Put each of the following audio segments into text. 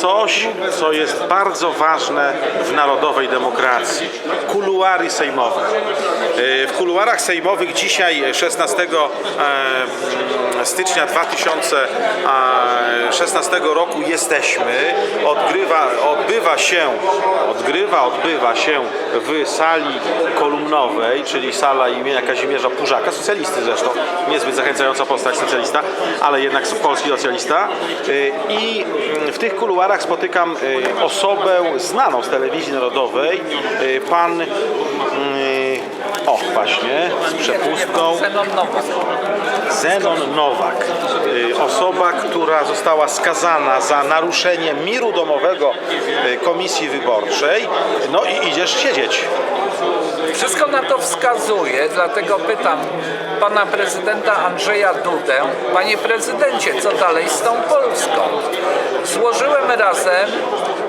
coś, co jest bardzo ważne w narodowej demokracji. Kuluary sejmowe. E, W kuluarach sejmowych dzisiaj 16 e, stycznia 2016 roku jesteśmy. Odgrywa, odbywa się, odgrywa, odbywa się w sali kolumnowej, czyli sala imienia Kazimierza Pużaka, socjalisty zresztą, niezbyt zachęcająca postać socjalista, ale jednak polski socjalista. Y, I mm, w tych kuluarach spotykam y, osobę znaną z telewizji narodowej, y, pan, y, o właśnie, z przepustką, Zenon Nowak. Zenon Nowak, osoba, która została skazana za naruszenie miru domowego komisji wyborczej, no i idziesz siedzieć. Wszystko na to wskazuje, dlatego pytam pana prezydenta Andrzeja Dudę, panie prezydencie, co dalej z tą Polską? Złożyłem razem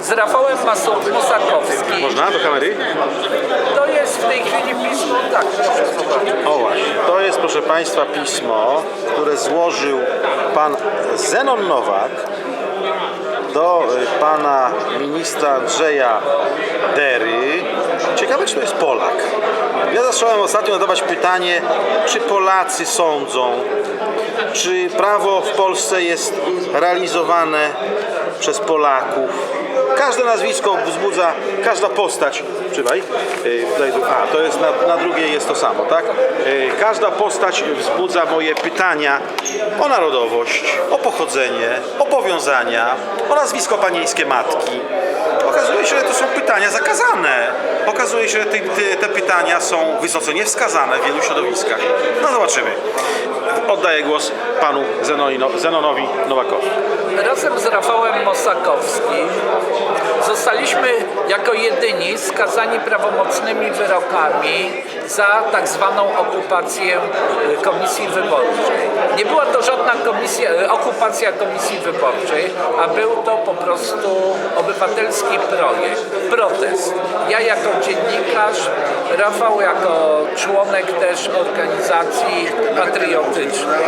z Rafałem Masu- Musakowskim. Można do kamery? To jest w tej chwili pismo, tak, proszę zobaczyć. O właśnie, to jest proszę Państwa pismo, które złożył pan Zenon Nowak do y, pana ministra Andrzeja Dery. Ciekawe, czy to jest Polak. Ja zacząłem ostatnio zadawać pytanie, czy Polacy sądzą, czy prawo w Polsce jest realizowane przez Polaków. Każde nazwisko wzbudza, każda postać, przywaj, y, a to jest na, na drugiej jest to samo, tak? Y, Każda postać wzbudza moje pytania o narodowość, o pochodzenie, o powiązania, o nazwisko panieńskie matki. Okazuje się, że to są pytania zakazane. Okazuje się, że te, te, te pytania są wysoce niewskazane w wielu środowiskach. No zobaczymy. Oddaję głos panu Zenonowi Nowakowi. Razem z Rafałem Mosakowskim zostaliśmy jako jedyni skazani prawomocnymi wyrokami za tak zwaną okupację y, komisji wyborczej. Nie była to żadna komisja, y, okupacja komisji wyborczej, a był to po prostu obywatelski projekt, protest. Ja jako dziennikarz, Rafał jako członek też organizacji patriotycznej.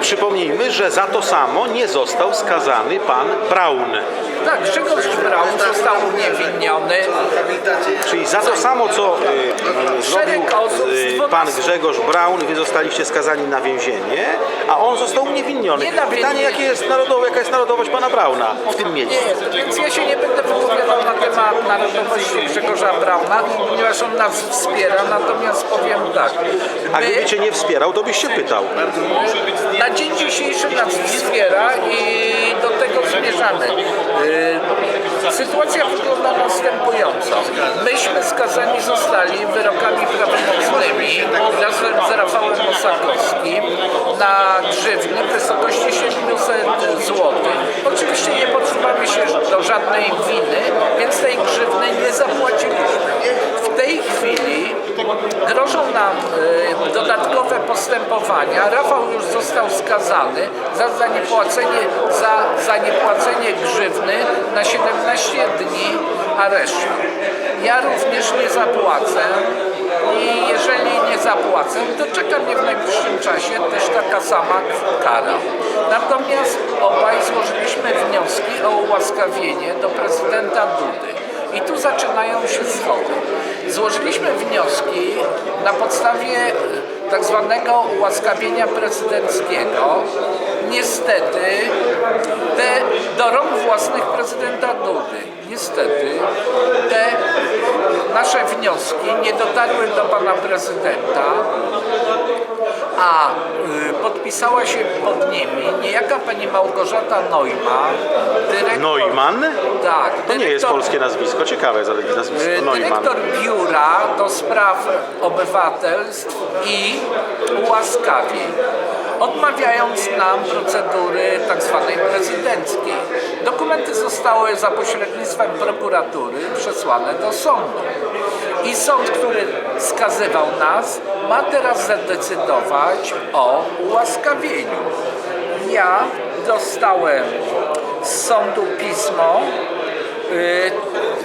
Przypomnijmy, że za to samo nie został skazany pan Braun. Tak, Grzegorz Braun został uniewinniony. Czyli za to samo, co e, zrobił Szereg osób z e, 12 pan Grzegorz Braun, wy zostaliście skazani na więzienie, a on został uniewinniony. Pytanie, jakie jest narodowe, jaka jest narodowość pana Brauna w tym miejscu? Nie, więc ja się nie będę wypowiadał na temat narodowości Grzegorza Brauna, ponieważ on nas wspiera, natomiast powiem tak. A gdyby cię nie wspierał, to byś się pytał. na dzień dzisiejszy nas wspiera i do tego zmierzamy. Yy, Sytuacja wygląda następująco. Myśmy skazani zostali wyrokami prawomocnymi razem z Rafałem Mosakowskim na grzywny w wysokości 700 zł. Oczywiście nie poczuwamy się do żadnej winy, więc tej grzywny nie zapłaciliśmy. W tej chwili grożą nam y, dodatkowe postępowania. Rafał już został skazany za za zaniepłacenie grzywny na 17 dni aresztu. Ja również nie zapłacę i jeżeli nie zapłacę, to czeka mnie w najbliższym czasie też taka sama kara. Natomiast obaj złożyliśmy wnioski o ułaskawienie do prezydenta Dudy. I tu zaczynają się schody. Złożyliśmy wnioski na podstawie e, tak zwanego ułaskawienia prezydenckiego. Niestety te do rąk własnych prezydenta Dudy, niestety te nasze wnioski nie dotarły do pana prezydenta, a y, podpisała się pod nimi niejaka pani Małgorzata Neumann, dyrektor... Neumann? Tak, To nie jest dyrektor- polskie nazwisko, ciekawe jest nazwisko. Y, Neumann. Dyrektor biura do spraw obywatelstw i ułaskawień, odmawiając nam procedury tak zwanej prezydenckiej. Dokumenty zostały za pośrednictwem prokuratury przesłane do sądu. I sąd, który skazywał nas, ma teraz zadecydować o ułaskawieniu. Ja dostałem z sądu pismo, Y,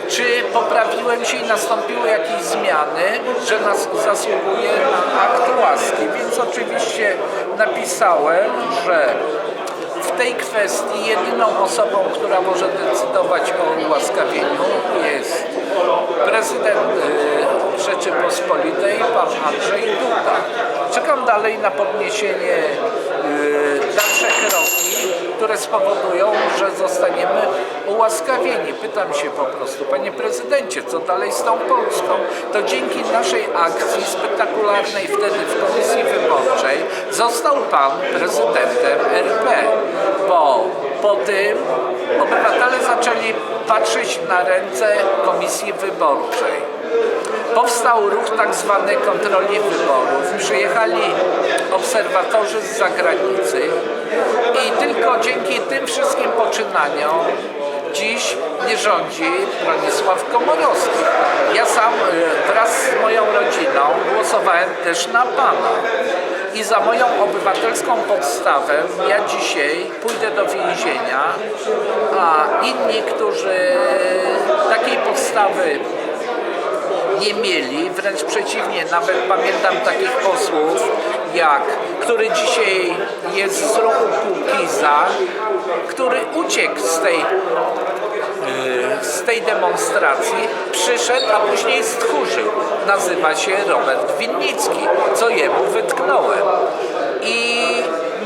Czy poprawiłem się i nastąpiły jakieś zmiany, że nas zasługuje na akt łaski? Więc oczywiście napisałem, że w tej kwestii jedyną osobą, która może decydować o ułaskawieniu jest prezydent y, Rzeczypospolitej, pan Andrzej Duda. Czekam dalej na podniesienie y, które spowodują, że zostaniemy ułaskawieni. Pytam się po prostu, panie prezydencie, co dalej z tą Polską? To dzięki naszej akcji spektakularnej wtedy w komisji wyborczej został pan prezydentem RP, bo po tym obywatele zaczęli patrzeć na ręce komisji wyborczej. Powstał ruch tak zwany kontroli wyborów. Przyjechali obserwatorzy z zagranicy dzięki tym wszystkim poczynaniom dziś nie rządzi Bronisław Komorowski. Ja sam y, wraz z moją rodziną głosowałem też na Pana. I za moją obywatelską podstawę ja dzisiaj pójdę do więzienia, a inni, którzy takiej podstawy nie mieli, wręcz przeciwnie, nawet pamiętam takich posłów, jak, który dzisiaj jest z ruchu Kukiza, który uciekł z tej, yy, z tej demonstracji, przyszedł, a później stchórzył. Nazywa się Robert Winnicki, co jemu wytknąłem. I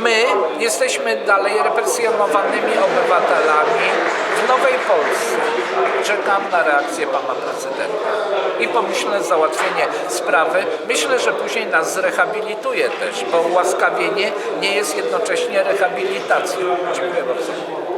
my jesteśmy dalej represjonowanymi obywatelami w Nowej Polsce. Czekam na reakcję pana prezydenta i pomyślne załatwienie sprawy. Myślę, że później nas zrehabilituje też, bo ułaskawienie nie jest jednocześnie rehabilitacją. Dziękuję bardzo.